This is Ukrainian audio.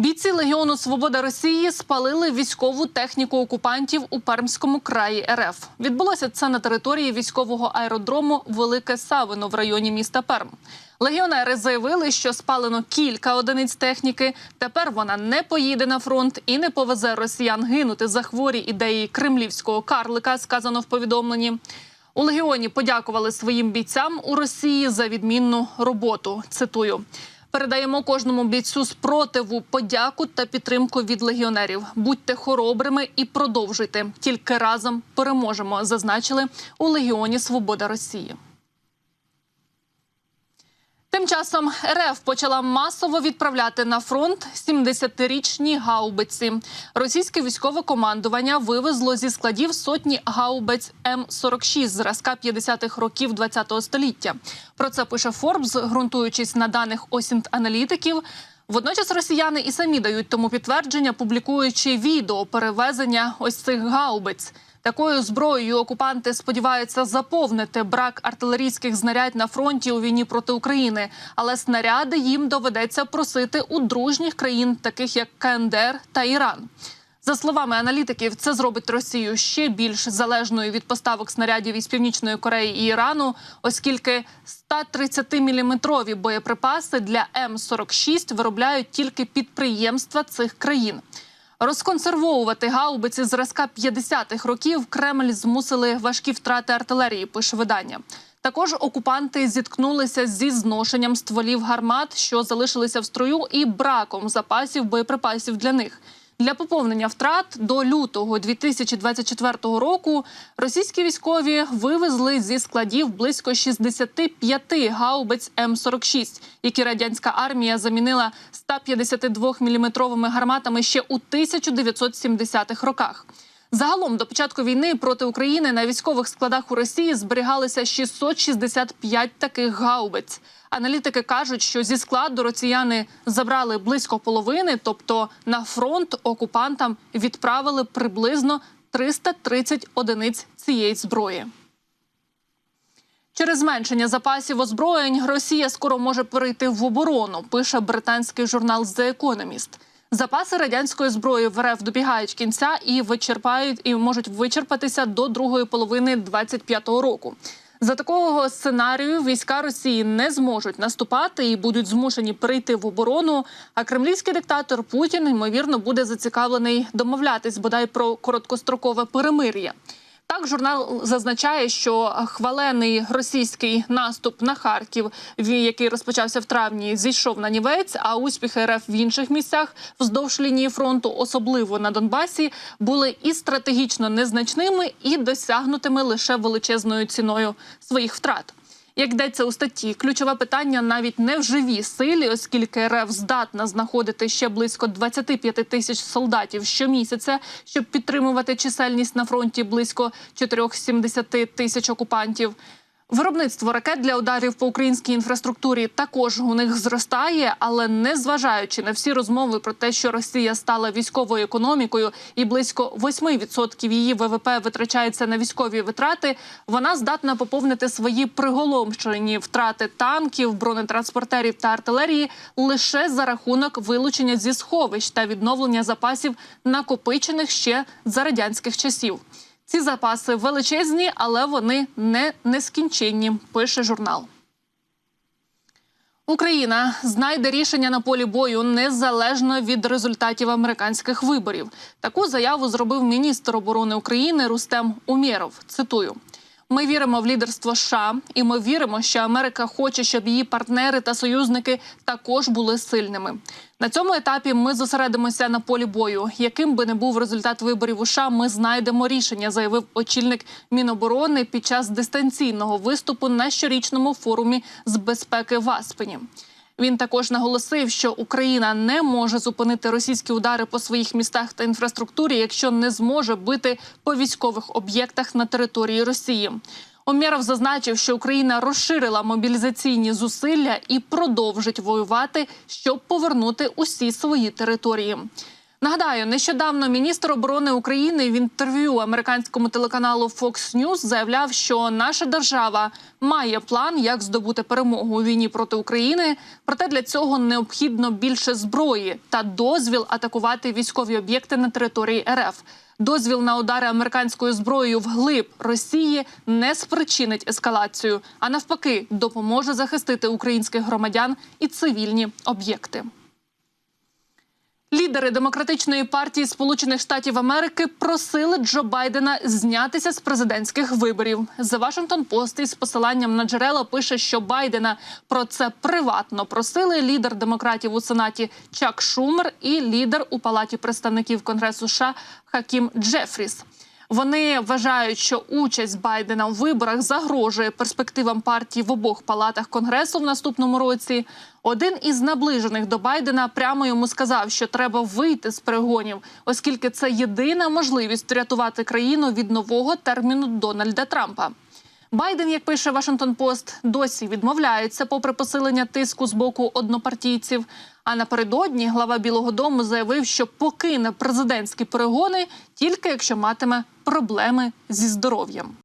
Бійці Легіону Свобода Росії спалили військову техніку окупантів у Пермському краї РФ. Відбулося це на території військового аеродрому Велике Савино в районі міста Перм. Легіонери заявили, що спалено кілька одиниць техніки. Тепер вона не поїде на фронт і не повезе росіян гинути за хворі ідеї кремлівського карлика. Сказано в повідомленні. У легіоні подякували своїм бійцям у Росії за відмінну роботу. Цитую. Передаємо кожному бійцю спротиву, подяку та підтримку від легіонерів. Будьте хоробрими і продовжуйте. Тільки разом переможемо. Зазначили у Легіоні Свобода Росії. Тим часом РФ почала масово відправляти на фронт 70-річні гаубиці. Російське військове командування вивезло зі складів сотні гаубиць М-46 зразка 50-х років ХХ століття. Про це пише Форбс, ґрунтуючись на даних осінт-аналітиків. Водночас росіяни і самі дають тому підтвердження, публікуючи відео перевезення ось цих гаубиць. Такою зброєю окупанти сподіваються заповнити брак артилерійських знарядь на фронті у війні проти України, але снаряди їм доведеться просити у дружніх країн, таких як КНДР та Іран. За словами аналітиків, це зробить Росію ще більш залежною від поставок снарядів із північної Кореї і Ірану, оскільки 130-мм боєприпаси для М-46 виробляють тільки підприємства цих країн. Розконсервовувати гаубиці зразка 50-х років Кремль змусили важкі втрати артилерії. Пише видання. Також окупанти зіткнулися зі зношенням стволів гармат, що залишилися в строю, і браком запасів боєприпасів для них. Для поповнення втрат до лютого 2024 року російські військові вивезли зі складів близько 65 гаубиць М-46, які радянська армія замінила 152-мм гарматами ще у 1970-х роках. Загалом до початку війни проти України на військових складах у Росії зберігалися 665 таких гаубиць. Аналітики кажуть, що зі складу росіяни забрали близько половини, тобто на фронт окупантам відправили приблизно 330 одиниць цієї зброї. Через зменшення запасів озброєнь Росія скоро може перейти в оборону. Пише британський журнал The Economist. Запаси радянської зброї в РФ добігають кінця і вичерпають і можуть вичерпатися до другої половини 25-го року. За такого сценарію війська Росії не зможуть наступати і будуть змушені прийти в оборону. А кремлівський диктатор Путін ймовірно буде зацікавлений домовлятись бодай про короткострокове перемир'я. Так, журнал зазначає, що хвалений російський наступ на Харків, який розпочався в травні, зійшов на нівець. А успіхи РФ в інших місцях вздовж лінії фронту, особливо на Донбасі, були і стратегічно незначними, і досягнутими лише величезною ціною своїх втрат. Як йдеться у статті, ключове питання навіть не в живій силі, оскільки РФ здатна знаходити ще близько 25 тисяч солдатів щомісяця, щоб підтримувати чисельність на фронті близько 470 тисяч окупантів. Виробництво ракет для ударів по українській інфраструктурі також у них зростає, але не зважаючи на всі розмови про те, що Росія стала військовою економікою, і близько 8% її ВВП витрачається на військові витрати, вона здатна поповнити свої приголомшені втрати танків, бронетранспортерів та артилерії лише за рахунок вилучення зі сховищ та відновлення запасів, накопичених ще за радянських часів. Ці запаси величезні, але вони не нескінченні. Пише журнал. Україна знайде рішення на полі бою незалежно від результатів американських виборів. Таку заяву зробив міністр оборони України Рустем Умєров. Цитую. Ми віримо в лідерство США, і ми віримо, що Америка хоче, щоб її партнери та союзники також були сильними. На цьому етапі ми зосередимося на полі бою. Яким би не був результат виборів у США, ми знайдемо рішення, заявив очільник Міноборони під час дистанційного виступу на щорічному форумі з безпеки в Аспені. Він також наголосив, що Україна не може зупинити російські удари по своїх містах та інфраструктурі, якщо не зможе бити по військових об'єктах на території Росії. Омєров зазначив, що Україна розширила мобілізаційні зусилля і продовжить воювати, щоб повернути усі свої території. Нагадаю, нещодавно міністр оборони України в інтерв'ю американському телеканалу Fox News заявляв, що наша держава має план, як здобути перемогу у війні проти України. Проте для цього необхідно більше зброї та дозвіл атакувати військові об'єкти на території РФ. Дозвіл на удари американською зброєю вглиб Росії не спричинить ескалацію, а навпаки, допоможе захистити українських громадян і цивільні об'єкти. Лідери демократичної партії Сполучених Штатів Америки просили Джо Байдена знятися з президентських виборів. The Washington Post із посиланням на джерела пише, що Байдена про це приватно просили лідер демократів у сенаті Чак Шумер і лідер у палаті представників Конгресу США Хакім Джефріс. Вони вважають, що участь Байдена у виборах загрожує перспективам партії в обох палатах конгресу в наступному році. Один із наближених до Байдена прямо йому сказав, що треба вийти з перегонів, оскільки це єдина можливість врятувати країну від нового терміну Дональда Трампа. Байден, як пише Вашингтон Пост, досі відмовляється, попри посилення тиску з боку однопартійців. А напередодні глава Білого Дому заявив, що покине президентські перегони тільки якщо матиме проблеми зі здоров'ям.